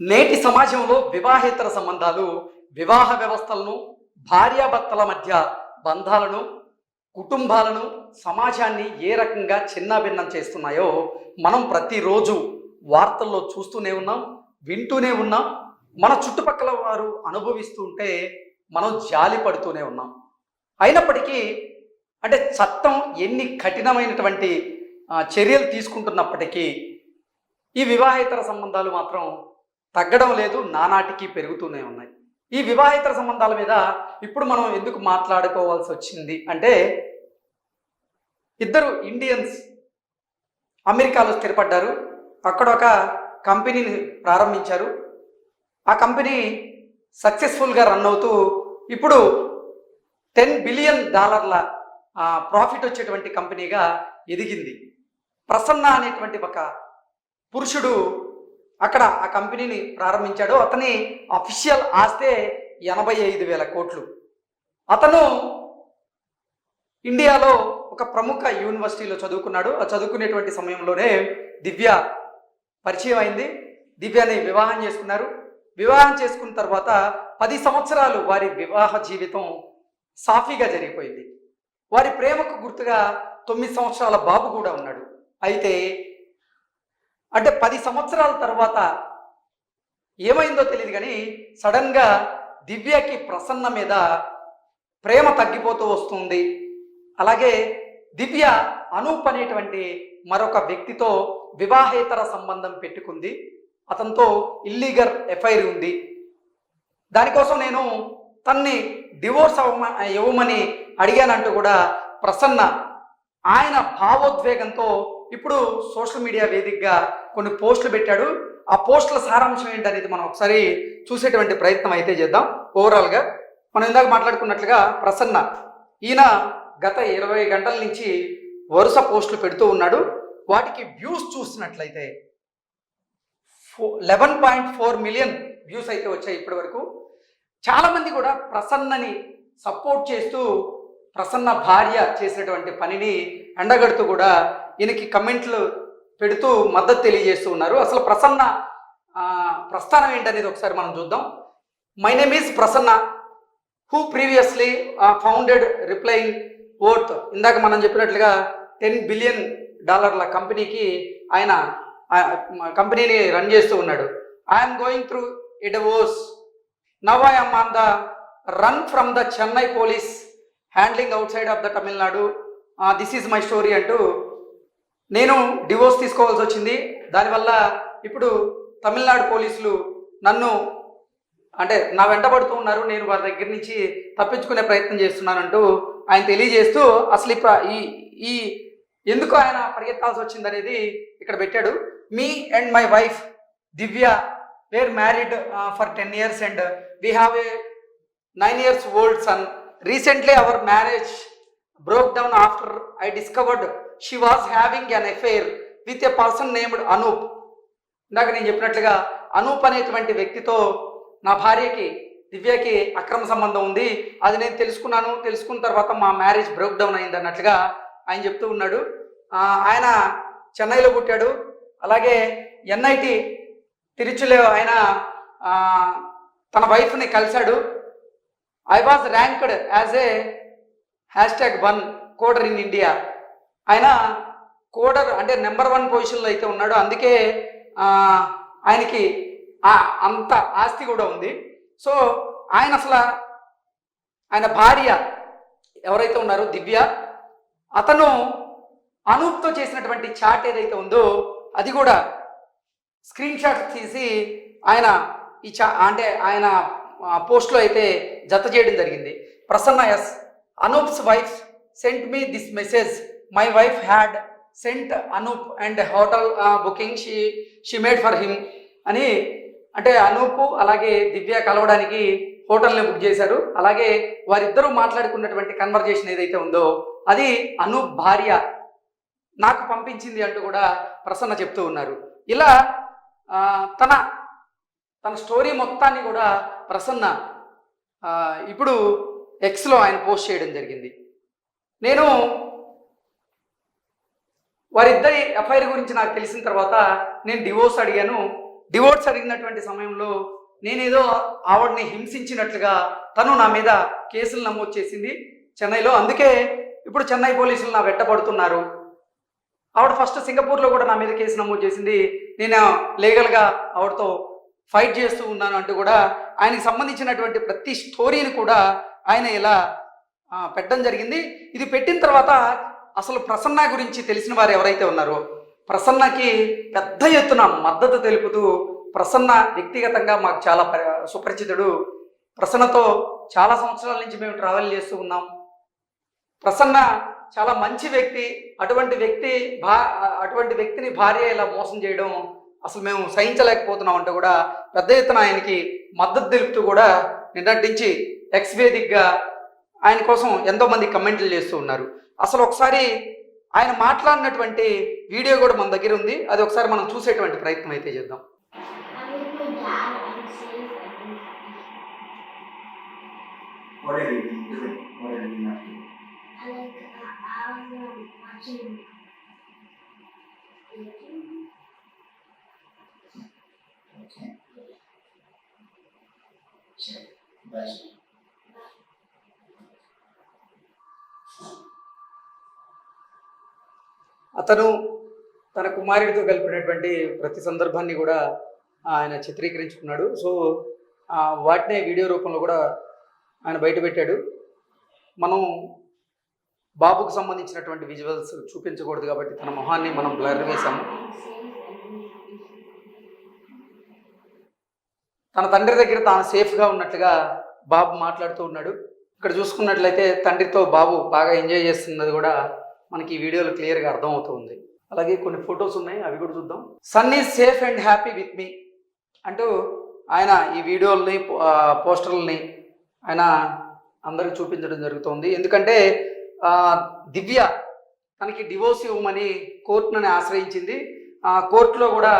నేటి సమాజంలో వివాహేతర సంబంధాలు వివాహ వ్యవస్థలను భార్యాభర్తల మధ్య బంధాలను కుటుంబాలను సమాజాన్ని ఏ రకంగా చిన్నాభిన్నం చేస్తున్నాయో మనం ప్రతిరోజు వార్తల్లో చూస్తూనే ఉన్నాం వింటూనే ఉన్నాం. మన చుట్టుపక్కల వారు అనుభవిస్తూ ఉంటే మనం జాలి పడుతూనే ఉన్నాం. అయినప్పటికీ అంటే చట్టం ఎన్ని కఠినమైనటువంటి చర్యలు తీసుకుంటున్నప్పటికీ ఈ వివాహేతర సంబంధాలు మాత్రం తగ్గడం లేదు నానాటికి పెరుగుతూనే ఉన్నాయి. ఈ వివాహేతర సంబంధాల మీద ఇప్పుడు మనం ఎందుకు మాట్లాడుకోవాల్సి వచ్చింది అంటే ఇద్దరు ఇండియన్స్ అమెరికాలో స్థిరపడ్డారు. అక్కడ ఒక కంపెనీని ప్రారంభించారు. ఆ కంపెనీ సక్సెస్ఫుల్గా రన్ అవుతూ ఇప్పుడు టెన్ బిలియన్ డాలర్ల ప్రాఫిట్ వచ్చేటువంటి కంపెనీగా ఎదిగింది. ప్రసన్న అనేటువంటి ఒక పురుషుడు అక్కడ ఆ కంపెనీని ప్రారంభించాడు. అతని అఫీషియల్ ఆస్తే ఎనభై ఐదు వేల కోట్లు. అతను ఇండియాలో ఒక ప్రముఖ యూనివర్సిటీలో చదువుకున్నాడు. ఆ చదువుకునేటువంటి సమయంలోనే దివ్య పరిచయం అయింది. దివ్యని వివాహం చేసుకున్నారు. వివాహం చేసుకున్న తర్వాత పది సంవత్సరాలు వారి వివాహ జీవితం సాఫీగా జరిగిపోయింది. వారి ప్రేమకు గుర్తుగా తొమ్మిది సంవత్సరాల బాబు కూడా ఉన్నాడు. అయితే అంటే పది సంవత్సరాల తర్వాత ఏమైందో తెలియదు కానీ సడన్గా దివ్యకి ప్రసన్న మీద ప్రేమ తగ్గిపోతూ వస్తుంది. అలాగే దివ్య అనూప్ అనేటువంటి మరొక వ్యక్తితో వివాహేతర సంబంధం పెట్టుకుంది. అతనితో ఇల్లీగల్ ఎఫ్ఐఆర్ ఉంది. దానికోసం నేను తన్ని డివోర్స్ అవ్వమ ఇవ్వమని అడిగానంటూ కూడా ప్రసన్న ఆయన భావోద్వేగంతో ఇప్పుడు సోషల్ మీడియా వేదికగా కొన్ని పోస్టులు పెట్టాడు. ఆ పోస్టుల సారాంశం ఏంటనేది మనం ఒకసారి చూసేటువంటి ప్రయత్నం అయితే చేద్దాం. ఓవరాల్గా మనం ఇందాక మాట్లాడుకున్నట్లుగా ప్రసన్న ఈయన గత ఇరవై గంటల నుంచి వరుస పోస్టులు పెడుతూ ఉన్నాడు. వాటికి వ్యూస్ చూసినట్లయితే ఫో eleven point four million views అయితే వచ్చాయి ఇప్పటి వరకు. చాలామంది కూడా ప్రసన్నని సపోర్ట్ చేస్తూ ప్రసన్న భార్య చేసినటువంటి పనిని ఎండగడుతూ కూడా ఈయనకి కమెంట్లు పెడుతూ మద్దతు తెలియజేస్తూ ఉన్నారు. అసలు ప్రసన్న ప్రస్థానం ఏంటనేది ఒకసారి మనం చూద్దాం. My name is Prasanna who previously founded replying worth ఇందాక మనం చెప్పినట్లుగా టెన్ బిలియన్ డాలర్ల కంపెనీకి ఆయన కంపెనీని రన్ చేస్తూ ఉన్నాడు. ఐఎమ్ గోయింగ్ త్రూ ఇడవోస్ ఓస్ now I'm on the run from the Chennai police handling outside of the Tamil Nadu this is my story అంటూ నేను డివోర్స్ తీసుకోవాల్సి వచ్చింది. దానివల్ల ఇప్పుడు తమిళనాడు పోలీసులు నన్ను అంటే నా వెంటబడుతూ ఉన్నారు. నేను వారి దగ్గర నుంచి తప్పించుకునే ప్రయత్నం చేస్తున్నానంటూ ఆయన తెలియజేస్తూ అసలు ఈ ఈ ఈ ఎందుకు ఆయన పరిగెత్తాల్సి వచ్చింది అనేది ఇక్కడ పెట్టాడు. Me and my wife Divya were married for ten years and we have a nine years old son recently our marriage broke down after I discovered she was having an affair with a person named Anoop ఇందాక నేను చెప్పినట్లుగా అనూప్ అనేటువంటి వ్యక్తితో నా భార్యకి దివ్యకి అక్రమ సంబంధం ఉంది. అది నేను తెలుసుకున్నాను. తెలుసుకున్న తర్వాత మా మ్యారేజ్ బ్రేక్ డౌన్ అయింది అన్నట్లుగా ఆయన చెప్తూ ఉన్నాడు. ఆయన చెన్నైలో పుట్టాడు. అలాగే ఎన్ఐటి తిరుచులో ఆయన తన వైఫ్ని కలిశాడు. I was ranked as a hashtag one coder in India ఆయన కోడర్ అంటే నెంబర్ వన్ పొజిషన్లో అయితే ఉన్నాడు. అందుకే ఆయనకి అంత ఆస్తి కూడా ఉంది. సో ఆయన అసలు ఆయన భార్య ఎవరైతే ఉన్నారో దివ్య అతను అనూప్తో చేసినటువంటి చాట్ ఏదైతే ఉందో అది కూడా స్క్రీన్ షాట్ తీసి ఆయన ఈ చా అంటే ఆయన పోస్ట్లో అయితే జత చేయడం జరిగింది. Prasanna S Anoop's wife sent me this message my wife had sent Anoop and hotel booking she she made for him అని అంటే అనూపు అలాగే దివ్య కలవడానికి హోటల్ని బుక్ చేశారు. అలాగే వారిద్దరూ మాట్లాడుకున్నటువంటి కన్వర్జేషన్ ఏదైతే ఉందో అది అనూప్ భార్య నాకు పంపించింది అంటూ కూడా ప్రసన్న చెప్తూ ఉన్నారు. ఇలా తన తన స్టోరీ మొత్తాన్ని కూడా ప్రసన్న ఇప్పుడు ఎక్స్లో ఆయన పోస్ట్ చేయడం జరిగింది. నేను వారిద్దరి ఎఫ్ఐఆర్ గురించి నాకు తెలిసిన తర్వాత నేను డివోర్స్ అడిగాను. డివోర్స్ అడిగినటువంటి సమయంలో నేనేదో ఆవిడని హింసించినట్లుగా తను నా మీద కేసులు నమోదు చేసింది చెన్నైలో. అందుకే ఇప్పుడు చెన్నై పోలీసులు నా వెంటబడుతున్నారు ఆవిడ ఫస్ట్ సింగపూర్లో కూడా నా మీద కేసు నమోదు చేసింది. నేను లీగల్గా ఆవిడతో ఫైట్ చేస్తూ ఉన్నాను అంటూ కూడా ఆయనకి సంబంధించినటువంటి ప్రతి స్టోరీని కూడా ఆయన ఇలా పెట్టడం జరిగింది. ఇది పెట్టిన తర్వాత అసలు ప్రసన్న గురించి తెలిసిన వారు ఎవరైతే ఉన్నారో ప్రసన్నకి పెద్ద ఎత్తున మద్దతు తెలుపుతూ ప్రసన్న వ్యక్తిగతంగా మాకు చాలా సుపరిచితుడు. ప్రసన్నతో చాలా సంవత్సరాల నుంచి మేము ట్రావెల్ చేస్తూ ఉన్నాం. ప్రసన్న చాలా మంచి వ్యక్తి. అటువంటి వ్యక్తి భా అటువంటి వ్యక్తిని భార్య ఇలా మోసం చేయడం అసలు మేము సహించలేకపోతున్నాం అంటే కూడా పెద్ద ఎత్తున ఆయనకి మద్దతు తెలుపుతూ కూడా నిన్నటించి ఎక్స్వేదిక్గా ఎక్స్ ఆయన కోసం ఎంతోమంది కమెంట్లు చేస్తూ ఉన్నారు. అసలు ఒకసారి ఆయన మాట్లాడినటువంటి వీడియో కూడా మన దగ్గర ఉంది అది ఒకసారి మనం చూసేటువంటి ప్రయత్నం అయితే చేద్దాం Thank you. అతను తన కుమారుడితో కలిపినటువంటి ప్రతి సందర్భాన్ని కూడా ఆయన చిత్రీకరించుకున్నాడు. సో వాటినే వీడియో రూపంలో కూడా ఆయన బయట పెట్టాడు. మనం బాబుకు సంబంధించినటువంటి విజువల్స్ చూపించకూడదు కాబట్టి తన మొహాన్ని మనం బ్లర్ వేశాము తన తండ్రి దగ్గర తాను సేఫ్గా ఉన్నట్లుగా బాబు మాట్లాడుతూ ఉన్నాడు. ఇక్కడ చూసుకున్నట్లయితే తండ్రితో బాబు బాగా ఎంజాయ్ చేస్తున్నది కూడా మనకి ఈ వీడియోలో క్లియర్గా అర్థమవుతుంది. అలాగే కొన్ని ఫొటోస్ ఉన్నాయి అవి కూడా చూద్దాం. Son is safe and happy with me అంటూ ఆయన ఈ వీడియోల్ని పోస్టర్లని ఆయన అందరికి చూపించడం జరుగుతుంది. ఎందుకంటే దివ్య తనకి డివోర్స్ ఇవ్వమని కోర్టునని ఆశ్రయించింది. ఆ కోర్టులో కూడా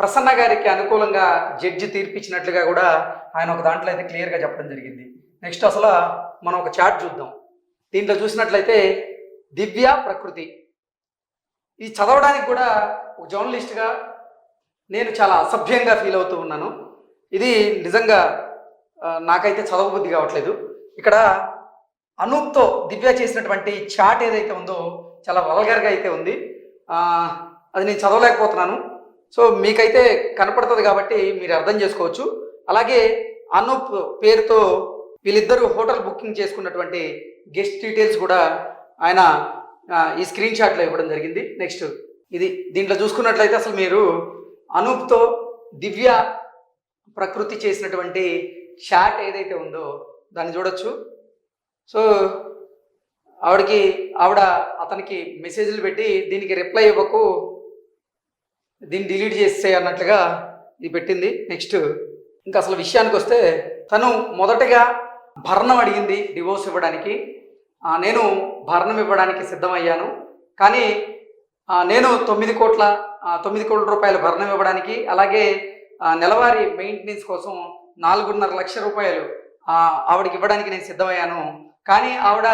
ప్రసన్న గారికి అనుకూలంగా జడ్జి తీర్పిచ్చినట్లుగా కూడా ఆయన ఒక దాంట్లో అయితే క్లియర్గా చెప్పడం జరిగింది. నెక్స్ట్ అసలు మనం ఒక చాట్ చూద్దాం. దీంట్లో చూసినట్లయితే దివ్య ప్రకృతి. ఇది చదవడానికి కూడా ఒక జర్నలిస్ట్గా నేను చాలా అసభ్యంగా ఫీల్ అవుతూ ఉన్నాను. ఇది నిజంగా నాకైతే చదవబుద్ధి కావట్లేదు. ఇక్కడ అనూప్తో దివ్య చేసినటువంటి చాట్ ఏదైతే ఉందో చాలా వల్గర్గా అయితే ఉంది. అది నేను చదవలేకపోతున్నాను. సో మీకైతే కనపడుతుంది కాబట్టి మీరు అర్థం చేసుకోవచ్చు. అలాగే అనూప్ పేరుతో వీళ్ళిద్దరూ హోటల్ బుకింగ్ చేసుకున్నటువంటి గెస్ట్ డీటెయిల్స్ కూడా ఆయన ఈ స్క్రీన్ షాట్లో ఇవ్వడం జరిగింది. నెక్స్ట్ ఇది దీంట్లో చూసుకున్నట్లయితే అసలు మీరు అనూప్తో దివ్య ప్రకృతి చేసినటువంటి షాట్ ఏదైతే ఉందో దాన్ని చూడొచ్చు. సో ఆవిడకి ఆవిడ అతనికి మెసేజ్లు పెట్టి దీనికి రిప్లై ఇవ్వకు దీన్ని డిలీట్ చేస్తే అన్నట్లుగా ఇది పెట్టింది. నెక్స్ట్ ఇంకా అసలు విషయానికి వస్తే తను మొదటగా భరణం అడిగింది డివోర్స్ ఇవ్వడానికి. నేను భరణం ఇవ్వడానికి సిద్ధమయ్యాను. కానీ నేను తొమ్మిది కోట్ల తొమ్మిది కోట్ల రూపాయల భరణం ఇవ్వడానికి అలాగే నెలవారీ మెయింటెనెన్స్ కోసం నాలుగున్నర లక్ష రూపాయలు ఆవిడకి ఇవ్వడానికి నేను సిద్ధమయ్యాను. కానీ ఆవిడ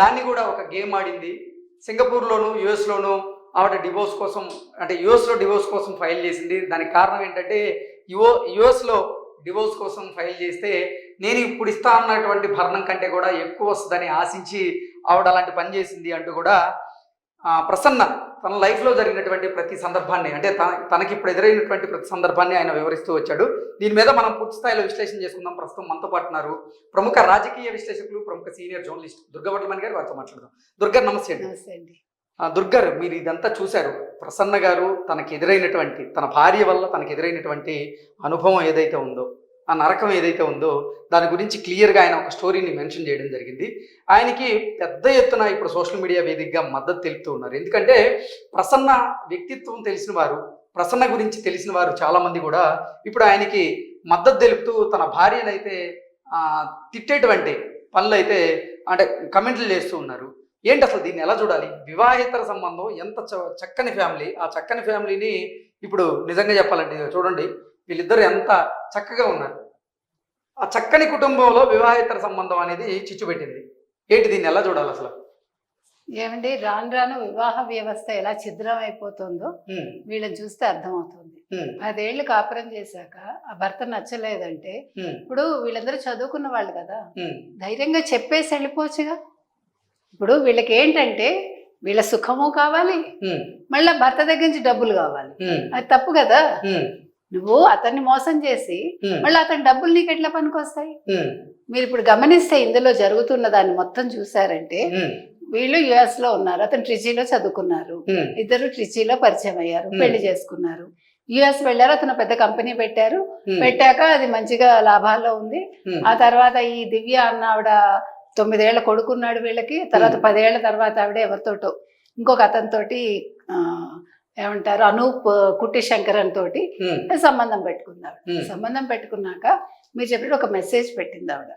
దాన్ని కూడా ఒక గేమ్ ఆడింది. సింగపూర్లోను యుఎస్లోను ఆవిడ డివోర్స్ కోసం అంటే యుఎస్లో డివోర్స్ కోసం ఫైల్ చేసింది. దానికి కారణం ఏంటంటే యుఓ యుఎస్లో డివోర్స్ కోసం ఫైల్ చేస్తే నేను ఇప్పుడు ఇస్తా అన్నటువంటి భరణం కంటే కూడా ఎక్కువ వస్తుందని ఆశించి ఆవిడ అలాంటి పని చేసింది అంటూ కూడా ప్రసన్న తన లైఫ్లో జరిగినటువంటి ప్రతి సందర్భాన్ని అంటే తన తనకి ఇప్పుడు ఎదురైనటువంటి ప్రతి సందర్భాన్ని ఆయన వివరిస్తూ వచ్చాడు. దీని మీద మనం పూర్తి స్థాయిలో విశ్లేషణ చేసుకుందాం. ప్రస్తుతం మనతో పాటు ఉన్నారు ప్రముఖ రాజకీయ విశ్లేషకులు ప్రముఖ సీనియర్ జర్నలిస్ట్ దుర్గవట్లమణి గారు వారితో మాట్లాడదాం. దుర్గారు నమస్తే అండి. నమస్తే అండి. దుర్గారు మీరు ఇదంతా చూశారు. ప్రసన్న గారు తనకి ఎదురైనటువంటి తన భార్య వల్ల తనకి ఎదురైనటువంటి అనుభవం ఏదైతే ఉందో ఆ నరకం ఏదైతే ఉందో దాని గురించి క్లియర్గా ఆయన ఒక స్టోరీని మెన్షన్ చేయడం జరిగింది. ఆయనకి పెద్ద ఎత్తున ఇప్పుడు సోషల్ మీడియా వేదికగా మద్దతు తెలుపుతూ ఉన్నారు. ఎందుకంటే ప్రసన్న వ్యక్తిత్వం తెలిసిన వారు ప్రసన్న గురించి తెలిసిన వారు చాలామంది కూడా ఇప్పుడు ఆయనకి మద్దతు తెలుపుతూ తన భార్యనైతే తిట్టేటువంటి పనులు అయితే అంటే కమెంట్లు చేస్తూ ఉన్నారు. ఏంటి అసలు దీన్ని ఎలా చూడాలి? వివాహేతర సంబంధం ఎంత చ- చక్కని ఫ్యామిలీ ఆ చక్కని ఫ్యామిలీని ఇప్పుడు నిజంగా చెప్పాలంటే చూడండి. వీళ్ళిద్దరు ఎంత చక్కగా ఉన్నారు. ఆ చక్కని కుటుంబంలో వివాహేతర సంబంధం అనేది చిచ్చు పెట్టింది ఏంటి దీన్ని ఎలా చూడాలి అసలు? ఏమండి రాను రాను వివాహ వ్యవస్థ ఎలా ఛిద్రం అయిపోతుందో వీళ్ళని చూస్తే అర్థమవుతుంది. ఉమ్, పదేళ్ళు కాపురం చేశాక ఆ భర్త నచ్చలేదంటే ఇప్పుడు వీళ్ళందరూ చదువుకున్న వాళ్ళు కదా. ధైర్యంగా చెప్పేసి వెళ్ళిపోవచ్చుగా. ఇప్పుడు వీళ్ళకి ఏంటంటే వీళ్ళ సుఖము కావాలి. మళ్ళీ భర్త దగ్గర నుంచి డబ్బులు కావాలి. అది తప్పు కదా. నువ్వు అతన్ని మోసం చేసి మళ్ళీ అతని డబ్బులు నీకు ఎట్లా పనికొస్తాయి? మీరు ఇప్పుడు గమనిస్తే ఇందులో జరుగుతున్న దాన్ని మొత్తం చూసారంటే వీళ్ళు యుఎస్లో ఉన్నారు అతను ట్రిచీలో చదువుకున్నారు ఇద్దరు ట్రిచీలో పరిచయం అయ్యారు. పెళ్ళి చేసుకున్నారు. యుఎస్ వెళ్ళారు అతను పెద్ద కంపెనీ పెట్టారు పెట్టాక అది మంచిగా లాభాల్లో ఉంది. ఆ తర్వాత ఈ దివ్య అన్న ఆవిడ తొమ్మిదేళ్ళ కొడుకున్నాడు వీళ్ళకి తర్వాత. పదేళ్ళ తర్వాత ఆవిడ ఎవరితోటో ఇంకొక అతనితోటి ఆ, ఏమంటారు? అనూప్ కుట్టి శంకరన్ తోటి సంబంధం. ఆవిడ సంబంధం పెట్టుకున్నాక మీరు చెప్పినట్టు ఒక మెసేజ్ పెట్టింది ఆవిడ.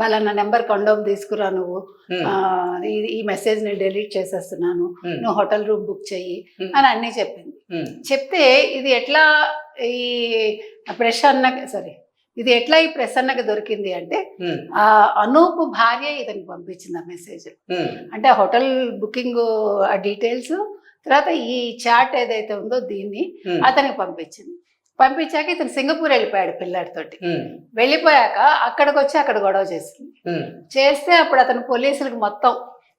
పలానా నెంబర్ కొండోమ్ తీసుకురా నువ్వు. ఈ- మెసేజ్ని డిలీట్ చేసేస్తున్నాను. నువ్వు హోటల్ రూమ్ బుక్ చెయ్యి. అని అన్నీ చెప్పింది. చెప్తే ఇది ఎట్లా ఈ ప్రసన్న సారీ ఇది ఎట్లా ఈ ప్రసన్నకి దొరికింది అంటే ఆ అనూప్ భార్య ఇతనికి పంపించింది ఆ మెసేజ్. అంటే హోటల్ బుకింగ్ ఆ డీటెయిల్స్ తర్వాత ఈ చాట్ ఏదైతే ఉందో దీన్ని అతనికి పంపించింది. పంపించాక ఇతను సింగపూర్ వెళ్ళిపోయాడు పిల్లాడితోటి. వెళ్ళిపోయాక అక్కడికి వచ్చి అక్కడ గొడవ చేసింది. చేస్తే అప్పుడు అతను పోలీసులకు మొత్తం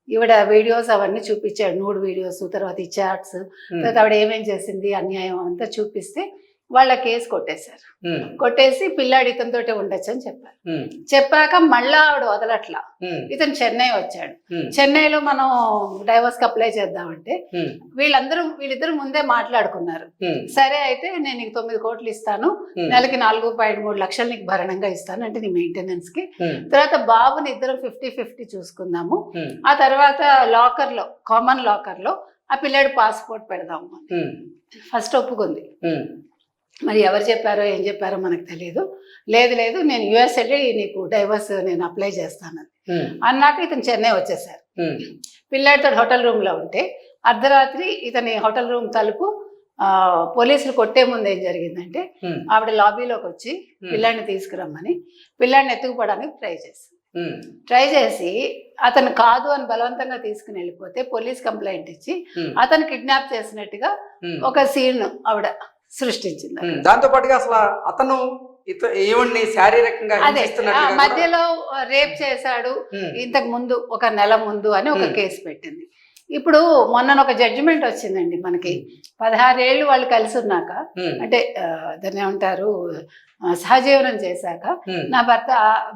ఈవిడ వీడియోస్ అవన్నీ చూపించాడు. నూడు వీడియోస్ తర్వాత ఈ చాట్స్ తర్వాత ఆవిడ ఏమేం చేసింది అన్యాయం అంతా చూపిస్తే వాళ్ళ కేసు కొట్టేశారు. కొట్టేసి పిల్లాడి ఇతనితోటే ఉండొచ్చు అని చెప్పారు. చెప్పాక మళ్ళా ఆవిడ వదలట్లా. ఇతను చెన్నై వచ్చాడు. చెన్నైలో మనం డైవర్స్కి అప్లై చేద్దామంటే వీళ్ళందరూ వీళ్ళిద్దరు ముందే మాట్లాడుకున్నారు. సరే అయితే నేను నీకు తొమ్మిది కోట్లు ఇస్తాను. నెలకి నాలుగు పాయింట్ మూడు లక్షలు నీకు భరణంగా ఇస్తాను అంటే నీ మెయింటెనెన్స్కి తర్వాత బాబుని ఇద్దరం ఫిఫ్టీ ఫిఫ్టీ చూసుకుందాము. ఆ తర్వాత లాకర్లో కామన్ లాకర్లో ఆ పిల్లాడి పాస్పోర్ట్ పెడదాము ఫస్ట్ ఒప్పుకుంది. మరి ఎవరు చెప్పారో ఏం చెప్పారో మనకు తెలియదు లేదు లేదు నేను యుఎస్ వెళ్ళి నీకు డైవర్స్ నేను అప్లై చేస్తాను అన్నాక ఇతను చెన్నై వచ్చేసారు. పిల్లాడితో హోటల్ రూమ్లో ఉంటే అర్ధరాత్రి ఇతని హోటల్ రూమ్ తలుపు ఆ, పోలీసులు కొట్టే ముందు ఏం జరిగిందంటే ఆవిడ లాబీలోకి వచ్చి పిల్లాడిని తీసుకురమ్మని పిల్లాడిని ఎత్తుకుపోవడానికి ట్రై చేసింది. ట్రై చేసి అతను కాదు అని బలవంతంగా తీసుకుని వెళ్ళిపోతే పోలీస్ కంప్లైంట్ ఇచ్చి అతను కిడ్నాప్ చేసినట్టుగా ఒక సీన్ ఆవిడ సృష్టించింది. దాంతో పాటుగా అసలు అతను ఇత ఈవిడ్ని శారీరకంగా మధ్యలో రేప్ చేశాడు. ఇంతకు ముందు ఒక నెల ముందు అని ఒక. కేసు పెట్టింది. ఇప్పుడు మొన్న ఒక జడ్జిమెంట్ వచ్చిందండి మనకి. పదహారేళ్ళు వాళ్ళు కలిసి ఉన్నాక అంటే దాన్ని ఏమంటారు సహజీవనం చేశాక నా భర్త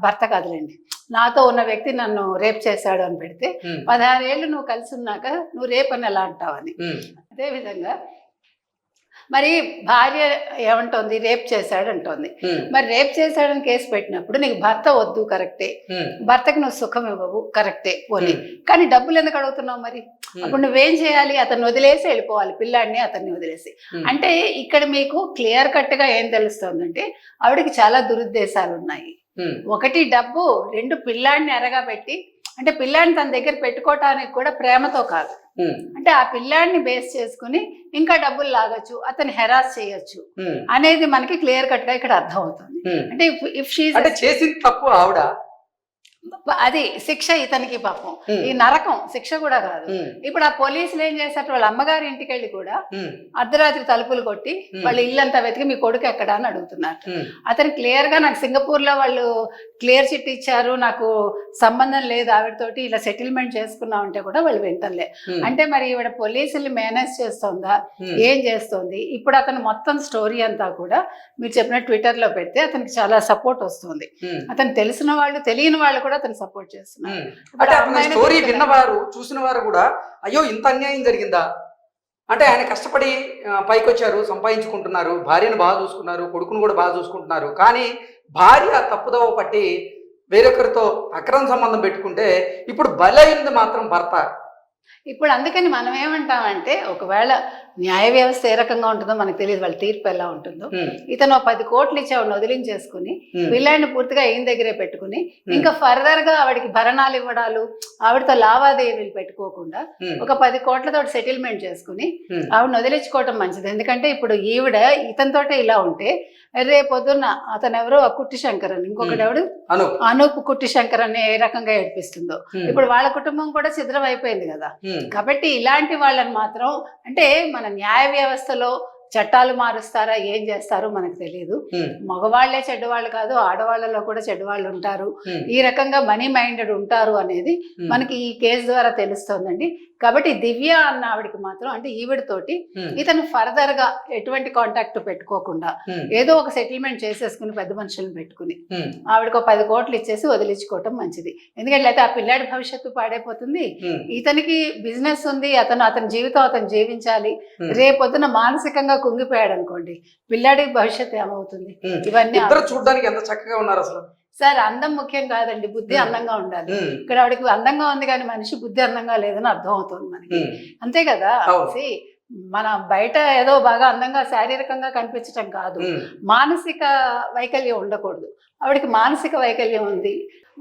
భర్త కాదులేండి. నాతో ఉన్న వ్యక్తి నన్ను రేప్ చేశాడు అని పెడితే పదహారేళ్ళు నువ్వు కలిసి ఉన్నాక నువ్వు రేప్ అని ఎలా అంటావని ఉమ్, అదేవిధంగా మరి భార్య ఏమంటోంది? రేప్ చేశాడు అంటోంది మరి రేప్ చేశాడని కేసు పెట్టినప్పుడు నీకు భర్త వద్దు కరెక్టే. భర్తకి నువ్వు సుఖం ఇవ్వవు కరెక్టే పోనీ. కానీ డబ్బులు ఎందుకు అడుగుతున్నావు మరి? అప్పుడు నువ్వేం చేయాలి? అతన్ని వదిలేసి వెళ్ళిపోవాలి పిల్లాడిని అతన్ని వదిలేసి. అంటే ఇక్కడ మీకు క్లియర్ కట్గా ఏం తెలుస్తోందంటే ఆవిడకి చాలా దురుద్దేశాలు ఉన్నాయి ఒకటి డబ్బు రెండు పిల్లాడిని ఎరగా పెట్టి అంటే పిల్లాడిని తన దగ్గర పెట్టుకోవటానికి కూడా ప్రేమతో కాదు. అంటే ఆ పిల్లాడిని బేస్ చేసుకుని ఇంకా డబ్బులు లాగొచ్చు అతన్ని హెరాస్ చేయొచ్చు అనేది మనకి క్లియర్ కట్గా ఇక్కడ అర్థం అవుతుంది. అంటే ఇఫ్ షీ అంటే చేసింది తప్పు ఆవిడ అది శిక్ష ఇతనికి పాపం. ఈ నరకం శిక్ష కూడా కాదు. ఇప్పుడు ఆ పోలీసులు ఏం చేశారు? వాళ్ళ అమ్మగారి ఇంటికి వెళ్ళి కూడా అర్ధరాత్రి తలుపులు కొట్టి. వాళ్ళ ఇల్లంతా వెతికి మీ కొడుకు ఎక్కడా అని అడుగుతున్నారు. అతను క్లియర్గా నాకు సింగపూర్లో వాళ్ళు క్లియర్ చిట్ ఇచ్చారు నాకు సంబంధం లేదు ఆవిడతోటి ఇలా సెటిల్మెంట్ చేసుకున్నాం అంటే కూడా వాళ్ళు వింటలే. అంటే మరి ఈవిడ పోలీసులు మేనేజ్ చేస్తోందా? ఏం చేస్తోంది? ఇప్పుడు అతను మొత్తం స్టోరీ అంతా కూడా మీరు చెప్పిన ట్విట్టర్లో పెడితే అతనికి చాలా సపోర్ట్ వస్తుంది. అతను తెలిసిన వాళ్ళు తెలియని వాళ్ళు కూడా అతను సపోర్ట్ చేస్తున్నారు. అంటే అతని స్టోరీ. విన్నవారు చూసిన వారు కూడా అయ్యో ఇంత అన్యాయం జరిగిందా? అంటే ఆయన కష్టపడి పైకి వచ్చారు సంపాదించుకుంటున్నారు భార్యను బాగా చూసుకున్నారు కొడుకును కూడా బాగా చూసుకుంటున్నారు. కానీ భార్య తప్పుదోవ పట్టి వేరొకరితో అక్రమ సంబంధం పెట్టుకుంటే ఇప్పుడు బలైంది మాత్రం భర్త. ఇప్పుడు అందుకని మనం ఏమంటామంటే ఒకవేళ న్యాయ వ్యవస్థ ఏ రకంగా ఉంటుందో మనకు తెలియదు వాళ్ళ తీర్పు ఎలా ఉంటుందో. ఇతను పది కోట్లు ఇచ్చి ఆవిడ వదిలించేసుకుని పిల్లాడిని పూర్తిగా ఈయన దగ్గరే పెట్టుకుని ఇంకా ఫర్దర్గా ఆవిడకి భరణాలు ఇవ్వడాలు ఆవిడతో లావాదేవీలు పెట్టుకోకుండా ఒక పది కోట్లతో సెటిల్మెంట్ చేసుకుని ఉమ్, ఆవిడ వదిలించుకోవటం మంచిది. ఎందుకంటే ఇప్పుడు ఈవిడ ఇతనితోటే ఇలా ఉంటే రేపొద్దున్న అతను ఎవరో కుట్టి శంకర్ అని ఇంకొకటి ఎవడు? అను అనూప్ కుట్టి శంకర్ అని ఏ రకంగా ఏడిపిస్తుందో. ఇప్పుడు వాళ్ళ కుటుంబం కూడా ఛిద్రం అయిపోయింది కదా. కాబట్టి ఇలాంటి వాళ్ళని మాత్రం అంటే మన న్యాయ వ్యవస్థలో చట్టాలు మారుస్తారా ఏం చేస్తారో మనకు తెలియదు. మగవాళ్ళే చెడ్డవాళ్ళు కాదు ఆడవాళ్ళలో కూడా చెడ్డవాళ్ళు ఉంటారు. ఈ రకంగా మనీ మైండెడ్ ఉంటారు అనేది మనకి ఈ కేసు ద్వారా తెలుస్తోందండి. కాబట్టి దివ్య అన్న ఆవిడకి మాత్రం అంటే ఈవిడతోటి ఇతను ఫర్దర్గా ఎటువంటి కాంటాక్ట్ పెట్టుకోకుండా ఏదో ఒక సెటిల్మెంట్ చేసేసుకుని పెద్ద మనుషులను పెట్టుకుని ఆవిడకు ఒక పది కోట్లు ఇచ్చేసి వదిలించుకోవటం మంచిది. ఎందుకంటే అయితే ఆ పిల్లాడి భవిష్యత్తు పాడైపోతుంది. ఇతనికి బిజినెస్ ఉంది అతను అతని జీవితం అతను జీవించాలి. రేపొద్దున మానసికంగా కుంగిపోయాడు అనుకోండి పిల్లాడికి భవిష్యత్తు ఏమవుతుంది. ఇవన్నీ చూడడానికి ఎంత చక్కగా ఉన్నారు అసలు. సార్ అందం ముఖ్యం కాదండి బుద్ధి. అందంగా ఉండాలి. ఇక్కడ ఆవిడకి అందంగా ఉంది కానీ మనిషి బుద్ధి అందంగా లేదని అర్థం అవుతుంది మనకి. అంతే కదా? మన బయట ఏదో బాగా అందంగా శారీరకంగా కనిపించటం కాదు. మానసిక వైకల్యం ఉండకూడదు. ఆవిడకి మానసిక వైకల్యం ఉంది.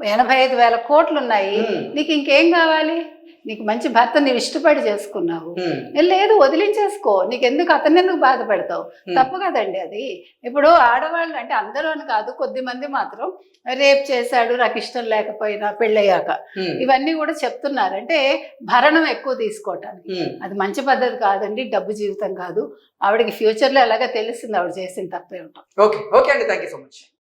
ఎనభై ఐదు వేల కోట్లు ఉన్నాయి నీకు ఇంకేం కావాలి? నీకు మంచి భర్త నీవు ఇష్టపడి చేసుకున్నావు. లేదు వదిలించేసుకో. నీకు ఎందుకు అతన్ని ఎందుకు బాధ పెడతావు తప్పు కదండి అది. ఇప్పుడు ఆడవాళ్ళు అంటే అందరూ అని కాదు కొద్ది మంది మాత్రం రేప్ చేశాడు నాకు ఇష్టం లేకపోయినా పెళ్ళయ్యాక. ఇవన్నీ కూడా చెప్తున్నారు. అంటే భరణం ఎక్కువ తీసుకోవటానికి. అది మంచి పద్ధతి కాదండి డబ్బు జీవితం కాదు. ఆవిడకి ఫ్యూచర్లో ఎలాగ తెలుస్తుంది ఆవిడ చేసిన తప్పే ఉంటాం. ఓకే ఓకే అండి. Thank you so much.